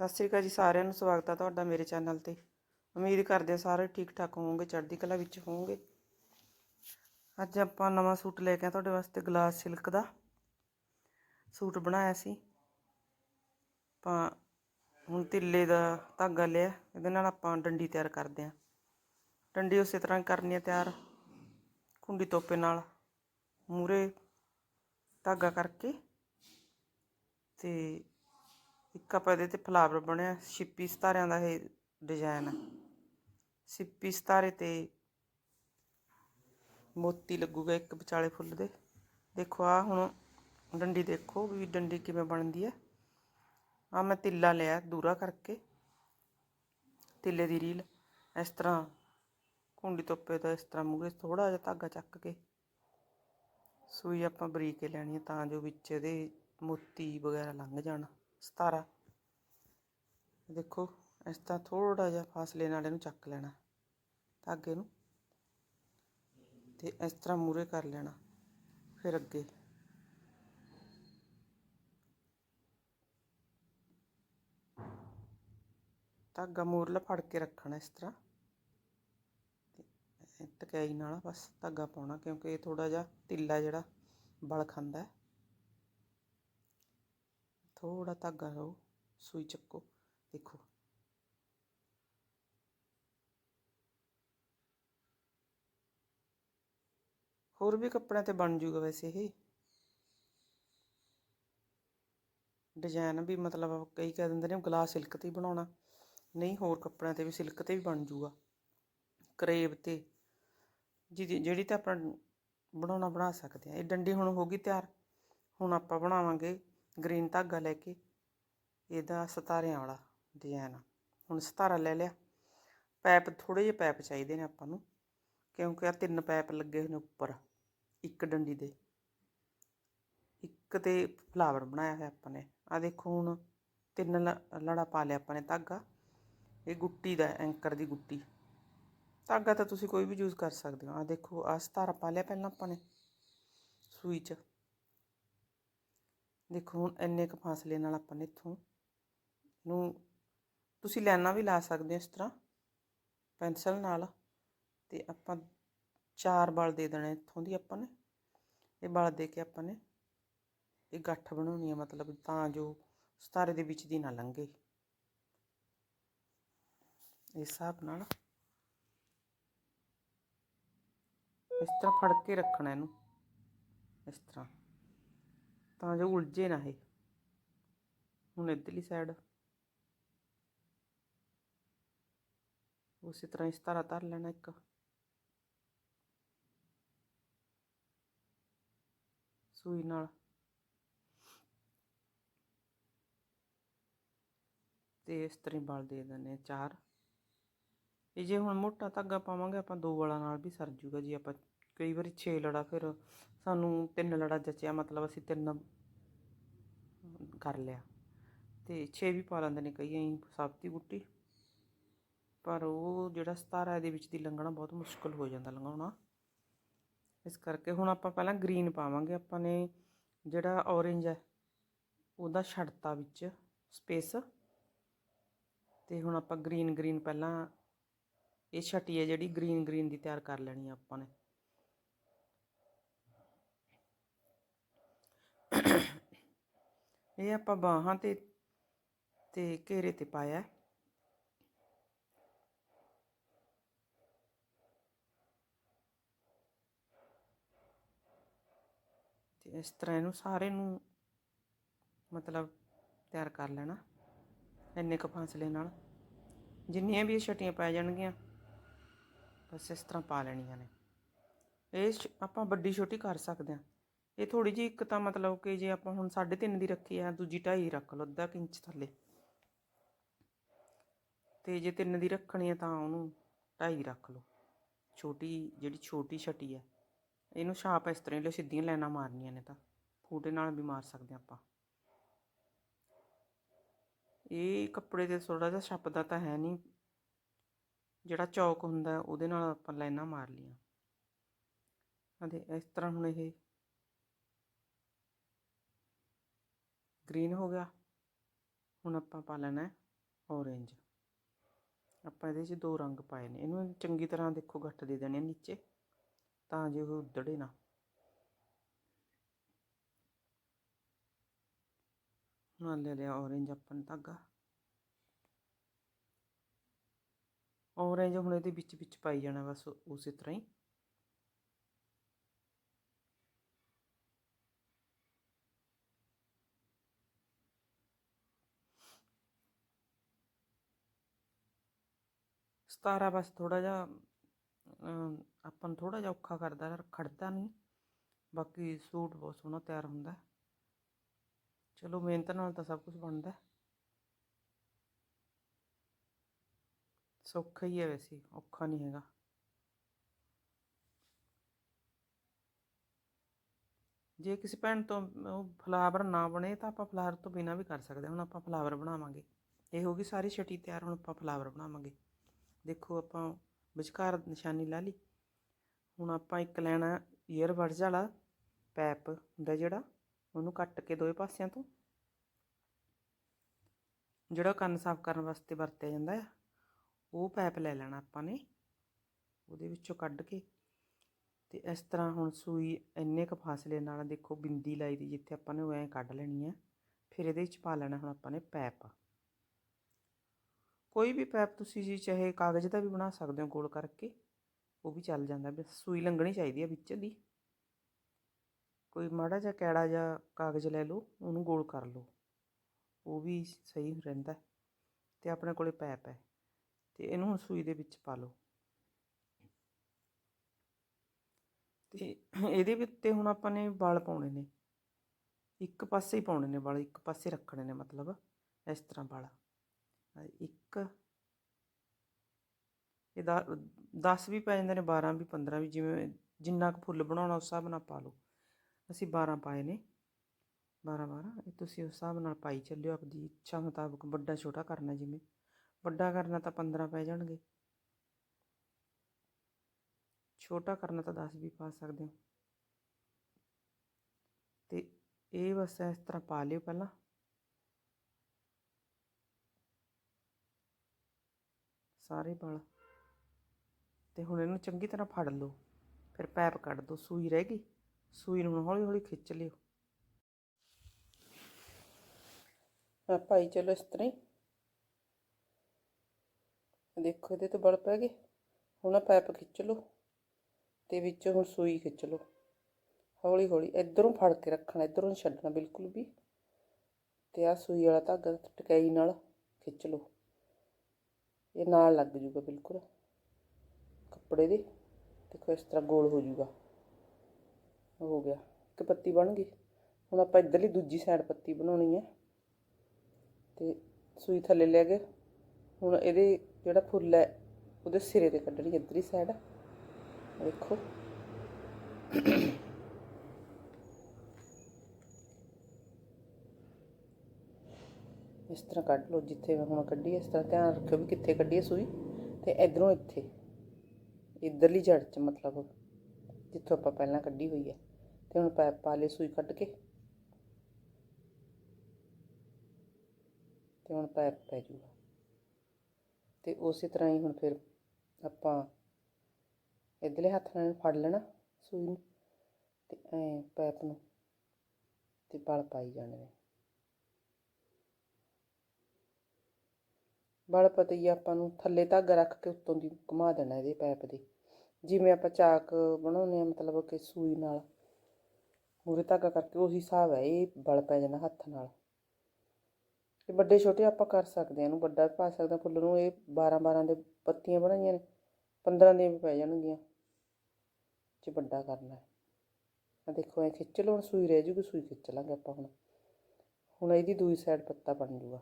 ਸਤਿ ਸ੍ਰੀ ਅਕਾਲ ਜੀ ਸਾਰਿਆਂ ਨੂੰ, ਸਵਾਗਤ ਹੈ ਤੁਹਾਡਾ ਮੇਰੇ ਚੈਨਲ ਤੇ। ਉਮੀਦ ਕਰਦੇ ਹਾਂ ਸਾਰੇ ਠੀਕ ਠਾਕ ਹੋਵੋਗੇ, ਚੜ੍ਹਦੀ ਕਲਾ ਵਿੱਚ ਹੋਵੋਗੇ। ਅੱਜ ਆਪਾਂ ਨਵਾਂ ਸੂਟ ਲੈ ਕੇ ਆਏ ਤੁਹਾਡੇ ਵਾਸਤੇ ਗਲਾਸ ਸਿਲਕ ਦਾ। ਸੂਟ ਬਣਾਇਆ ਸੀ। ਆਪਾਂ ਹੁਣ ਤਿੱਲੇ ਦਾ ਧਾਗਾ ਲਿਆ, ਇਹਦੇ ਨਾਲ ਆਪਾਂ ਡੰਡੀ ਤਿਆਰ ਕਰਦੇ ਹਾਂ। ਡੰਡੀ ਉਸੇ ਤਰ੍ਹਾਂ ਕਰਨੀ ਹੈ ਤਿਆਰ ਕੁੰਡੀ ਤੋਪੇ ਨਾਲ ਮੂਰੇ ਧਾਗਾ ਕਰਕੇ ਤੇ ਇੱਕ ਆਪਾਂ ਇਹਦੇ ਤੇ ਫਲਾਵਰ ਬਣਿਆ, ਛਿੱਪੀ ਸਤਾਰਿਆਂ ਦਾ ਇਹ ਡਿਜ਼ਾਈਨ ਹੈ ਛਿੱਪੀ ਸਤਾਰੇ ਤੇ ਮੋਤੀ ਲੱਗੂਗਾ ਇੱਕ ਵਿਚਾਲੇ ਫੁੱਲ ਦੇ। ਦੇਖੋ ਆ ਹੁਣ ਡੰਡੀ ਦੇਖੋ ਵੀ ਡੰਡੀ ਕਿਵੇਂ ਬਣਦੀ ਹੈ ਆ ਮੈਂ ਤਿੱਲਾ ਲਿਆ ਦੂਰਾ ਕਰਕੇ, ਤਿੱਲੇ ਦੀ ਰੀਲ। ਇਸ ਤਰ੍ਹਾਂ ਕੁੰਡੀ ਤੋਪੇ ਦਾ ਇਸ ਤਰ੍ਹਾਂ ਮੂਰੇ ਥੋੜਾ ਜਿਹਾ ਧਾਗਾ ਚੱਕ ਕੇ ਸੂਈ ਆਪਾਂ ਬਰੀਕ ਕੇ ਲੈਣੀ ਹੈ ਤਾਂ ਜੋ ਵਿੱਚ ਇਹਦੇ ਮੋਤੀ ਵਗੈਰਾ ਲੰਘ ਜਾਣ। ਸਤਾਰਾ। ਦੇਖੋ, ਇਸ ਤਰ੍ਹਾਂ ਥੋੜਾ ਜਿਹਾ ਫਾਸਲੇ ਨਾਲ ਇਹਨੂੰ ਚੱਕ ਲੈਣਾ ਧਾਗੇ ਨੂੰ। ਤੇ ਇਸ ਤਰ੍ਹਾਂ ਮੂਰੇ ਕਰ ਲੈਣਾ, ਫਿਰ ਅੱਗੇ। ਧਾਗਾ ਮੂਰਲਾ ਫੜ ਕੇ ਰੱਖਣਾ ਇਸ ਤਰ੍ਹਾਂ। ਤੇ ਟਕਾਈ ਨਾਲ ਬਸ ਧਾਗਾ ਪਾਉਣਾ, ਕਿਉਂਕਿ ਇਹ ਥੋੜਾ ਜਿਹਾ ਤਿੱਲਾ ਜਿਹੜਾ ਬਲ ਖਾਂਦਾ ਹੈ। ਥੋੜਾ ਧਾਗਾ ਲਓ ਸੂਈ ਚੱਕੋ, ਦੇਖੋ। ਹੋਰ ਵੀ ਕੱਪੜਿਆਂ ਤੇ ਬਣ ਜੂਗਾ ਵੈਸੇ ਇਹ। ਡਿਜ਼ਾਈਨ ਵੀ ਮਤਲਬ ਕਈ ਕਹਿ ਦਿੰਦੇ ਨੇ ਗਲਾਸ ਸਿਲਕ ਤੇ ਹੀ ਬਣਾਉਣਾ। ਨਹੀਂ, ਹੋਰ ਕੱਪੜਿਆਂ ਤੇ ਵੀ ਸਿਲਕ ਤੇ ਵੀ ਬਣ ਜੂਗਾ। ਕਰੇਬ ਤੇ। ਜਿਹਦੀ, ਜਿਹੜੀ ਤਾਂ ਆਪਾਂ ਬਣਾਉਣਾ ਬਣਾ ਸਕਦੇ ਆ ਇਹ ਡੰਡੀ ਹੁਣ ਹੋ ਗਈ ਤਿਆਰ। ਹੁਣ ਆਪਾਂ ਬਣਾਵਾਂਗੇ ਗ੍ਰੀਨ ਧਾਗਾ ਲੈ ਕੇ ਇਹਦਾ ਸਤਾਰਿਆਂ ਵਾਲਾ ਡਿਜ਼ਾਈਨ ਹੁਣ ਸਤਾਰਾ ਲੈ ਲਿਆ। ਪੈਪ ਥੋੜੇ ਜਿਹੇ ਪੈਪ ਚਾਹੀਦੇ ਨੇ ਆਪਾਂ ਨੂੰ, ਕਿਉਂਕਿ ਆ ਤਿੰਨ ਪੈਪ ਲੱਗੇ ਹੋਏ ਨੇ ਉੱਪਰ, ਇੱਕ ਡੰਡੀ ਦੇ। ਇੱਕ ਤੇ ਫਲਾਵਰ ਬਣਾਇਆ ਹੋਇਆ ਆਪਾਂ ਨੇ। ਆ ਦੇਖੋ ਹੁਣ ਤਿੰਨ ਲ- ਲੜਾ ਪਾ ਲਿਆ ਆਪਾਂ ਨੇ ਧਾਗਾ। ਇਹ ਗੁੱਟੀ ਦਾ ਐਂਕਰ ਦੀ ਗੁੱਟੀ। ਧਾਗਾ ਤਾਂ ਤੁਸੀਂ ਕੋਈ ਵੀ ਯੂਜ਼ ਕਰ ਸਕਦੇ ਹੋ। ਆ ਦੇਖੋ ਆ ਸਤਾਰਾ ਪਾ ਲਿਆ ਪਹਿਲਾਂ ਆਪਾਂ ਨੇ। ਸੂਈ 'ਚ। ਦੇਖੋ, ਹੁਣ ਇੰਨੇ ਕੁ ਫਾਸਲੇ ਨਾਲ ਆਪਾਂ ਨੇ ਇੱਥੋਂ ਨੂੰ ਤੁਸੀਂ ਲਾਈਨਾਂ ਵੀ ਲਾ ਸਕਦੇ ਹੋ ਇਸ ਤਰ੍ਹਾਂ, ਪੈਨਸਲ ਨਾਲ ਤੇ ਆਪਾਂ ਚਾਰ ਬਲ ਦੇ ਦੇਣੇ ਇੱਥੋਂ ਦੀ ਆਪਾਂ ਨੇ। ਇਹ ਬਲ ਦੇ ਕੇ ਆਪਾਂ ਨੇ ਇਹ ਗੱਠ ਬਣਾਉਣੀ ਹੈ ਮਤਲਬ ਤਾਂ ਜੋ ਸਤਾਰੇ ਦੇ ਵਿੱਚ ਦੀ ਨਾ ਲੰਘੇ। ਇਸ ਹਿਸਾਬ ਨਾਲ ਇਸ ਤਰ੍ਹਾਂ ਫੜ ਕੇ ਰੱਖਣਾ ਇਹਨੂੰ, ਇਸ ਤਰ੍ਹਾਂ। ਤਾਂ ਜੋ ਉਲਝੇ ਨਾ ਇਹ। ਹੁਣ ਇੱਧਰਲੀ ਸਾਈਡ ਉਸੇ ਤਰ੍ਹਾਂ ਇਸ ਤਰ੍ਹਾਂ ਧਰ ਲੈਣਾ ਇੱਕ। ਸੂਈ ਨਾਲ। ਤੇ ਇਸ ਤਰ੍ਹਾਂ ਹੀ ਬਲ ਦੇ ਦਿੰਦੇ ਆ ਚਾਰ। ਇਹ ਜੇ ਹੁਣ ਮੋਟਾ ਧਾਗਾ ਪਾਵਾਂਗੇ, ਆਪਾਂ ਦੋ ਵਾਲਾ ਨਾਲ ਵੀ ਸਰ ਜੂਗਾ ਜੀ ਆਪਾਂ ਕਈ ਵਾਰੀ 6 ਲੜਾ ਫਿਰ ਸਾਨੂੰ ਤਿੰਨ ਲੜਾ ਜਚਿਆ, ਮਤਲਬ ਅਸੀਂ ਤਿੰਨ ਕਰ ਲਿਆ। ਤੇ 6 ਵੀ ਪਾ ਲੈਂਦੇ ਨੇ ਕਈ, ਐਂ ਸਾਬਤੀ ਗੁੱਟੀ ਪਰ ਉਹ ਜਿਹੜਾ ਸਤਾਰਾ ਇਹਦੇ ਵਿੱਚ ਦੀ ਲੰਘਣਾ ਬਹੁਤ ਮੁਸ਼ਕਲ ਹੋ ਜਾਂਦਾ ਲੰਘਾਉਣਾ। ਇਸ ਕਰਕੇ ਹੁਣ ਆਪਾਂ ਪਹਿਲਾਂ ਗ੍ਰੀਨ ਪਾਵਾਂਗੇ। ਆਪਾਂ ਨੇ ਜਿਹੜਾ ਔਰੇਂਜ ਹੈ, ਉਹਦਾ ਛੱਡਤਾ ਵਿੱਚ ਸਪੇਸ। ਤੇ ਹੁਣ ਆਪਾਂ ਗ੍ਰੀਨ ਗ੍ਰੀਨ ਪਹਿਲਾਂ ਇਹ ਛਟੀ ਹੈ ਜਿਹੜੀ ਗ੍ਰੀਨ ਗ੍ਰੀਨ ਦੀ ਤਿਆਰ ਕਰ ਲੈਣੀ ਆ ਆਪਾਂ ਨੇ। ਇਹ ਆਪਾਂ ਬਾਹਾਂ ਤੇ ਤੇ ਘੇਰੇ ਤੇ ਪਾਇਆ। ਤੇ ਇਸ ਤਰ੍ਹਾਂ ਇਹਨੂੰ ਸਾਰੇ ਨੂੰ ਮਤਲਬ ਤਿਆਰ ਕਰ ਲੈਣਾ, ਇੰਨੇ ਕੁ ਫਾਸਲੇ ਨਾਲ। ਜਿੰਨੀਆਂ ਵੀ ਇਹ ਛਟੀਆਂ ਪੈ ਜਾਣਗੀਆਂ, ਬਸ ਇਸ ਤਰ੍ਹਾਂ ਪਾ ਲੈਣੀਆਂ ਨੇ। ਇਹ ਆਪਾਂ ਵੱਡੀ ਛੋਟੀ ਕਰ ਸਕਦੇ ਹਾਂ। ਇਹ ਥੋੜੀ ਜਿਹੀ ਇੱਕ ਤਾਂ ਮਤਲਬ ਕਿ ਜੇ ਆਪਾਂ ਹੁਣ 3.5 ਦੀ ਰੱਖੀ ਆ, ਦੂਜੀ 2.5 ਰੱਖ ਲਓ, ਅੱਧਾ ਕੁ ਇੰਚ ਥੱਲੇ। ਤੇ ਜੇ 3 ਦੀ ਰੱਖਣੀ ਹੈ ਤਾਂ ਉਹਨੂੰ 2.5 ਰੱਖ ਲਓ। ਛੋਟੀ, ਜਿਹੜੀ ਛੋਟੀ ਛਟੀ ਹੈ ਇਹਨੂੰ ਛਾਪ ਇਸ ਤਰ੍ਹਾਂ ਲਓ, ਸਿੱਧੀਆਂ ਲਾਈਨਾਂ ਮਾਰਨੀਆਂ ਨੇ ਤਾਂ। ਫੂਟੇ ਨਾਲ ਵੀ ਮਾਰ ਸਕਦੇ ਹਾਂ ਆਪਾਂ। ਇਹ ਕੱਪੜੇ ਤੇ ਥੋੜਾ ਜਿਹਾ ਛੱਪਦਾ ਤਾਂ ਹੈ ਨਹੀਂ। ਜਿਹੜਾ ਚੌਕ ਹੁੰਦਾ, ਉਹਦੇ ਨਾਲ ਆਪਾਂ ਲਾਈਨਾਂ ਮਾਰ ਲੀਆਂ ਅਤੇ ਇਸ ਤਰ੍ਹਾਂ ਹੁਣ ਇਹ ਗ੍ਰੀਨ ਹੋ ਗਿਆ। ਹੁਣ ਆਪਾਂ ਪਾ ਲੈਣਾ ਹੈ ਆਪਾਂ ਇਹਦੇ 'ਚ ਦੋ ਰੰਗ ਪਾਏ ਨੇ। ਇਹਨੂੰ ਚੰਗੀ ਤਰ੍ਹਾਂ ਦੇਖੋ ਗੱਠ ਦੇ ਦੇਣੇ ਨੀਚੇ, ਤਾਂ ਜੇ ਉਹ ਉਧੜੇ ਨਾ। ਨਾਲ ਲੈ ਲਿਆ orange ਆਪਾਂ ਨੇ ਧਾਗਾ। orange ਹੁਣ ਇਹਦੇ ਵਿੱਚ ਵਿੱਚ ਪਾਈ ਜਾਣਾ ਬਸ ਉਸੇ ਤਰ੍ਹਾਂ ਹੀ। ਸਤਾਰਾ ਬਸ ਥੋੜਾ ਜਿਹਾ ਆਪਾਂ ਨੂੰ ਥੋੜਾ ਜਿਹਾ ਔਖਾ ਕਰਦਾ ਖੜਦਾ ਨਹੀਂ। ਬਾਕੀ ਸੂਟ ਬਹੁਤ ਸੋਹਣਾ ਤਿਆਰ ਹੁੰਦਾ। ਚਲੋ ਮਿਹਨਤ ਨਾਲ ਤਾਂ ਸਭ ਕੁਝ ਬਣਦਾ। ਸੌਖਾ ਹੀ ਹੈ ਵੈਸੇ, ਔਖਾ ਨਹੀਂ ਹੈਗਾ। ਜੇ ਕਿਸੇ ਭੈਣ ਤੋਂ ਉਹ ਫਲਾਵਰ ਨਾ ਬਣੇ, ਤਾਂ ਆਪਾਂ ਫਲਾਵਰ ਤੋਂ ਬਿਨਾ ਵੀ ਕਰ ਸਕਦੇ ਹੁਣ ਆਪਾਂ ਫਲਾਵਰ ਬਣਾਵਾਂਗੇ। ਇਹ ਹੋ ਗਈ ਸਾਰੀ ਛਟੀ ਤਿਆਰ, ਹੁਣ ਆਪਾਂ ਫਲਾਵਰ ਬਣਾਵਾਂਗੇ। ਦੇਖੋ ਆਪਾਂ ਵਿਚਕਾਰ ਨਿਸ਼ਾਨੀ ਲਾ ਲਈ। ਹੁਣ ਆਪਾਂ ਇੱਕ ਲੈਣਾ ਈਅਰ ਬਡਸ ਵਾਲਾ ਪੈਪ ਹੁੰਦਾ ਜਿਹੜਾ, ਉਹਨੂੰ ਕੱਟ ਕੇ ਦੋਵੇਂ ਪਾਸਿਆਂ ਤੋਂ। ਜਿਹੜਾ ਕੰਨ ਸਾਫ਼ ਕਰਨ ਵਾਸਤੇ ਵਰਤਿਆ ਜਾਂਦਾ ਹੈ ਉਹ ਪੈਪ ਲੈ ਲੈਣਾ ਆਪਾਂ ਨੇ, ਉਹਦੇ ਵਿੱਚੋਂ ਕੱਢ ਕੇ। ਤੇ ਇਸ ਤਰ੍ਹਾਂ ਹੁਣ ਸੂਈ ਇੰਨੇ ਕੁ ਫਾਸਲੇ ਨਾਲ ਦੇਖੋ ਬਿੰਦੀ ਲਾਈ ਦੀ ਜਿੱਥੇ ਆਪਾਂ ਨੇ ਉਹ ਐਂ ਕੱਢ ਲੈਣੀ ਹੈ ਫਿਰ ਇਹਦੇ ਵਿੱਚ ਪਾ ਲੈਣਾ ਹੁਣ ਆਪਾਂ ਨੇ ਪੈਪ। ਕੋਈ ਵੀ ਪੈਪ ਤੁਸੀਂ ਜੀ ਚਾਹੇ ਕਾਗਜ਼ ਦਾ ਵੀ ਬਣਾ ਸਕਦੇ ਹੋ ਗੋਲ ਕਰਕੇ, ਉਹ ਵੀ ਚੱਲ ਜਾਂਦਾ ਬਸ ਸੂਈ ਲੰਘਣੀ ਚਾਹੀਦੀ ਹੈ ਵਿੱਚ ਦੀ। ਕੋਈ ਮਾੜਾ ਜਿਹਾ ਕੈੜਾ ਜਾਂ ਕਾਗਜ਼ ਲੈ ਲਓ, ਉਹਨੂੰ ਗੋਲ ਕਰ ਲਓ। ਉਹ ਵੀ ਸਹੀ ਰਹਿੰਦਾ ਹੈ। ਤੇ ਆਪਣੇ ਕੋਲੇ ਪੈਪ ਹੈ ਤੇ ਇਹਨੂੰ ਹੁਣ ਸੂਈ ਦੇ ਵਿੱਚ ਪਾ ਲਓ। ਤੇ ਇਹਦੇ ਵੀ ਉੱਤੇ ਹੁਣ ਆਪਾਂ ਨੇ ਵਲ ਪਾਉਣੇ ਨੇ। ਇੱਕ ਪਾਸੇ ਹੀ ਪਾਉਣੇ ਨੇ ਵਾਲ, ਇੱਕ ਪਾਸੇ ਰੱਖਣੇ ਨੇ ਮਤਲਬ ਇਸ ਤਰ੍ਹਾਂ ਵਾਲ। ਇੱਕ ਇਹ 10 ਵੀ ਪੈ ਜਾਂਦੇ ਨੇ 12 ਵੀ 15 ਵੀ, ਜਿਵੇਂ ਜਿੰਨਾ ਕੁ ਫੁੱਲ ਬਣਾਉਣਾ ਉਸ ਹਿਸਾਬ ਨਾਲ ਪਾ ਲਓ। ਅਸੀਂ 12 ਪਾਏ ਨੇ। 12 12 ਇਹ ਤੁਸੀਂ ਉਸ ਹਿਸਾਬ ਨਾਲ ਪਾਈ ਚੱਲਿਓ ਆਪਦੀ ਇੱਛਾ ਮੁਤਾਬਕ। ਵੱਡਾ, ਛੋਟਾ ਕਰਨਾ ਜਿਵੇਂ। ਵੱਡਾ ਕਰਨਾ ਤਾਂ 15 ਪੈ ਜਾਣਗੇ। ਛੋਟਾ ਕਰਨਾ ਤਾਂ 10 ਵੀ ਪਾ ਸਕਦੇ ਹੋ। ਤੇ ਇਹ ਬਸ ਇਸ ਤਰ੍ਹਾਂ ਪਾ ਲਿਓ ਪਹਿਲਾਂ। ਸਾਰੇ ਵਾਲ ਤੇ ਹੁਣ ਇਹਨੂੰ ਚੰਗੀ ਤਰ੍ਹਾਂ ਫੜ ਲਓ। ਫਿਰ ਪੈਪ ਕੱਢ ਦਿਓ ਸੂਈ ਰਹਿ ਗਈ? ਸੂਈ ਨੂੰ ਹੌਲੀ ਹੌਲੀ ਖਿੱਚ ਲਿਓ। ਆ ਭਾਈ, ਚਲੋ ਇਸ ਤਰ੍ਹਾਂ ਹੀ। ਦੇਖੋ, ਇਹਦੇ ਤੋਂ ਬਲ ਪੈ ਗਏ। ਹੁਣ ਪੈਪ ਖਿੱਚ ਲਓ ਤੇ ਵਿੱਚ ਹੁਣ ਸੂਈ ਖਿੱਚ ਲਓ। ਹੌਲੀ ਹੌਲੀ ਇਧਰੋਂ ਫੜ ਕੇ ਰੱਖਣਾ, ਇਧਰੋਂ ਛੱਡਣਾ ਬਿਲਕੁਲ ਵੀ। ਤੇ ਆ ਸੂਈ ਵਾਲਾ ਧਾਗਾ ਟਕਾਈ ਨਾਲ ਖਿੱਚ ਲਓ। ਇਹ ਨਾਲ ਲੱਗ ਜੂਗਾ ਬਿਲਕੁਲ। ਕੱਪੜੇ ਦੇ। ਦੇਖੋ ਇਸ ਤਰ੍ਹਾਂ ਗੋਲ ਹੋ ਜੂਗਾ। ਹੋ ਗਿਆ। ਇੱਕ ਪੱਤੀ ਬਣ ਗਈ। ਹੁਣ ਆਪਾਂ ਇੱਧਰਲੀ ਦੂਜੀ ਸਾਈਡ ਪੱਤੀ ਬਣਾਉਣੀ ਹੈ। ਤੇ ਸੂਈ ਥੱਲੇ ਲੈ ਕੇ ਹੁਣ ਇਹਦੇ ਜਿਹੜਾ ਫੁੱਲ ਹੈ, ਉਹਦੇ ਸਿਰੇ ਤੇ ਕੱਢਣੀ ਇੱਧਰਲੀ ਸਾਈਡ ਦੇਖੋ। ਇਸ ਤਰ੍ਹਾਂ ਕੱਢ ਲਓ, ਜਿੱਥੇ ਹੁਣ ਕੱਢੀ ਇਸ ਤਰ੍ਹਾਂ ਧਿਆਨ ਰੱਖਿਓ ਵੀ ਕਿੱਥੇ ਕੱਢੀ ਹੈ ਸੂਈ ਤੇ ਇਧਰੋਂ ਇੱਥੇ। ਇਧਰਲੀ ਜੜ 'ਚ ਮਤਲਬ, ਜਿੱਥੋਂ ਆਪਾਂ ਪਹਿਲਾਂ ਕੱਢੀ ਹੋਈ ਹੈ। ਤੇ ਹੁਣ ਪੈਪ ਪਾ ਲਈ ਸੂਈ ਕੱਢ ਕੇ। ਤੇ ਹੁਣ ਪੈਪ ਪੈ ਜੂਗਾ। ਤੇ ਉਸੇ ਤਰ੍ਹਾਂ ਹੀ ਹੁਣ ਫਿਰ ਆਪਾਂ ਇਧਰਲੇ ਹੱਥ ਨਾਲ ਫੜ ਲੈਣਾ ਸੂਈ ਨੂੰ, ਤੇ ਐ ਪੈਪ ਨੂੰ, ਤੇ ਪਲ ਪਾਈ ਜਾਣੇ ਨੇ। ਬਲ ਪਤਾ ਹੀ ਆ, ਆਪਾਂ ਨੂੰ ਥੱਲੇ ਧਾਗਾ ਰੱਖ ਕੇ ਉੱਤੋਂ ਦੀ ਘੁਮਾ ਦੇਣਾ ਇਹਦੇ ਪੈਪ ਦੇ। ਜਿਵੇਂ ਆਪਾਂ ਚਾਕ ਬਣਾਉਂਦੇ ਆ ਮਤਲਬ ਕਿ ਸੂਈ ਨਾਲ ਮੂਰੇ ਧਾਗਾ ਕਰਕੇ ਉਹੀ ਹਿਸਾਬ ਹੈ ਇਹ ਬਲ ਪੈ ਜਾਣਾ ਹੱਥ ਨਾਲ। ਤੇ ਵੱਡੇ ਛੋਟੇ ਆਪਾਂ ਕਰ ਸਕਦੇ ਹਾਂ, ਇਹਨੂੰ ਵੱਡਾ ਵੀ ਪਾ ਸਕਦੇ ਹਾਂ ਫੁੱਲ ਨੂੰ, ਇਹ 12 12 ਦੇ ਪੱਤੀਆਂ ਬਣਾਈਆਂ ਨੇ 15 ਦੀਆਂ ਵੀ ਪੈ ਜਾਣਗੀਆਂ, ਜੇ ਵੱਡਾ ਕਰਨਾ ਹੈ। ਆ ਦੇਖੋ ਐ ਖਿੱਚ ਲਓ ਹੁਣ ਸੂਈ ਰਹਿ ਜੂਗੀ, ਸੂਈ ਖਿੱਚ ਲਾਂਗੇ ਆਪਾਂ ਹੁਣ। ਹੁਣ ਇਹਦੀ ਦੂਈ ਸਾਈਡ ਪੱਤਾ ਬਣ ਜੂਗਾ।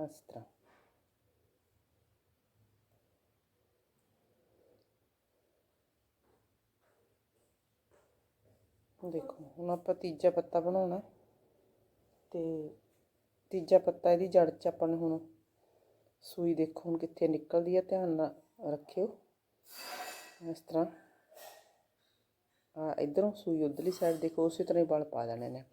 ਇਸ ਤਰ੍ਹਾਂ ਦੇਖੋ, ਹੁਣ ਆਪਾਂ ਤੀਜਾ ਪੱਤਾ ਬਣਾਉਣਾ ਤੇ ਤੀਜਾ ਪੱਤਾ, ਇਹਦੀ ਜੜ 'ਚ ਆਪਾਂ ਨੇ ਹੁਣ ਸੂਈ ਦੇਖੋ, ਹੁਣ ਕਿੱਥੇ ਨਿਕਲਦੀ ਹੈ ਧਿਆਨ ਨਾਲ ਰੱਖਿਓ। ਇਸ ਤਰ੍ਹਾਂ। ਆ ਇਧਰੋਂ ਸੂਈ ਉਧਰਲੀ ਸਾਈਡ ਦੇਖੋ, ਉਸੇ ਤਰ੍ਹਾਂ ਹੀ ਬਲ ਪਾ ਦੇਣੇ ਨੇ।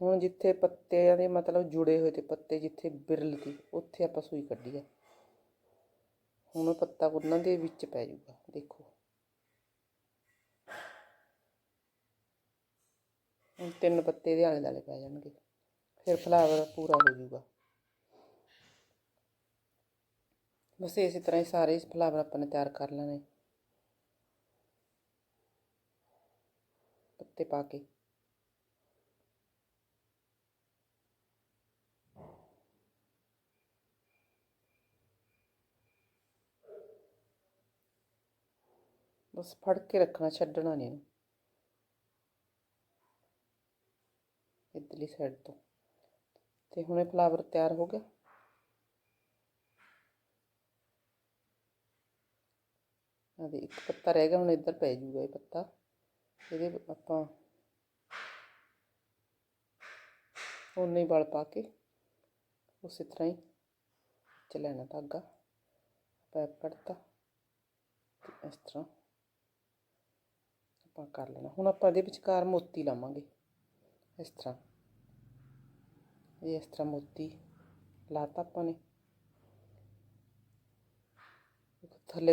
ਹੁਣ ਜਿੱਥੇ ਪੱਤਿਆਂ ਦੇ ਮਤਲਬ ਜੁੜੇ ਹੋਏ ਤੇ ਪੱਤੇ ਜਿੱਥੇ ਬਿਰਲ ਤੀ ਉੱਥੇ ਆਪਾਂ ਸੂਈ ਕੱਢੀ ਆ ਹੁਣ ਉਹ ਪੱਤਾ ਉਹਨਾਂ ਦੇ ਵਿੱਚ ਪੈ ਜਾਊਗਾ, ਦੇਖੋ। ਹੁਣ ਤਿੰਨ ਪੱਤੇ ਦੇ ਆਲੇ ਦੁਆਲੇ ਪੈ ਜਾਣਗੇ, ਫਿਰ ਫਲਾਵਰ ਪੂਰਾ ਹੋ ਜਾਊਗਾ। ਬਸ ਇਸੇ ਤਰ੍ਹਾਂ ਹੀ ਸਾਰੇ ਫਲਾਵਰ ਆਪਾਂ ਨੇ ਤਿਆਰ ਕਰ ਲੈਣੇ। ਪੱਤੇ ਪਾ ਕੇ। ਬਸ ਫੜ ਕੇ ਰੱਖਣਾ, ਛੱਡਣਾ ਨਹੀਂ ਇਹਨੂੰ। ਇਧਰਲੀ ਸਾਈਡ ਤੋਂ। ਤੇ ਹੁਣੇ ਫਲਾਵਰ ਤਿਆਰ ਹੋ ਗਿਆ। ਆ ਦੇ ਇੱਕ ਪੱਤਾ ਰਹਿ ਗਿਆ, ਹੁਣ ਇੱਧਰ ਪੈ ਜੂਗਾ ਇਹ ਪੱਤਾ। ਇਹਦੇ ਆਪਾਂ ਉਨੇ ਹੀ ਵਲ ਪਾ ਕੇ ਉਸੇ ਤਰ੍ਹਾਂ ਹੀ ਚ ਲੈਣਾ ਧਾਗਾ ਪੈਪ ਕੱਢਤਾ ਇਸ ਤਰ੍ਹਾਂ। ਆਪਾਂ ਕਰ ਲੈਣਾ। ਹੁਣ ਆਪਾਂ ਇਹਦੇ ਵਿਚਕਾਰ ਮੋਤੀ ਲਾਵਾਂਗੇ। ਇਸ ਤਰ੍ਹਾਂ। ਇਹ ਇਸ ਤਰ੍ਹਾਂ ਮੋਤੀ ਲਾਤਾ ਆਪਾਂ ਨੇ। ਥੱਲੇ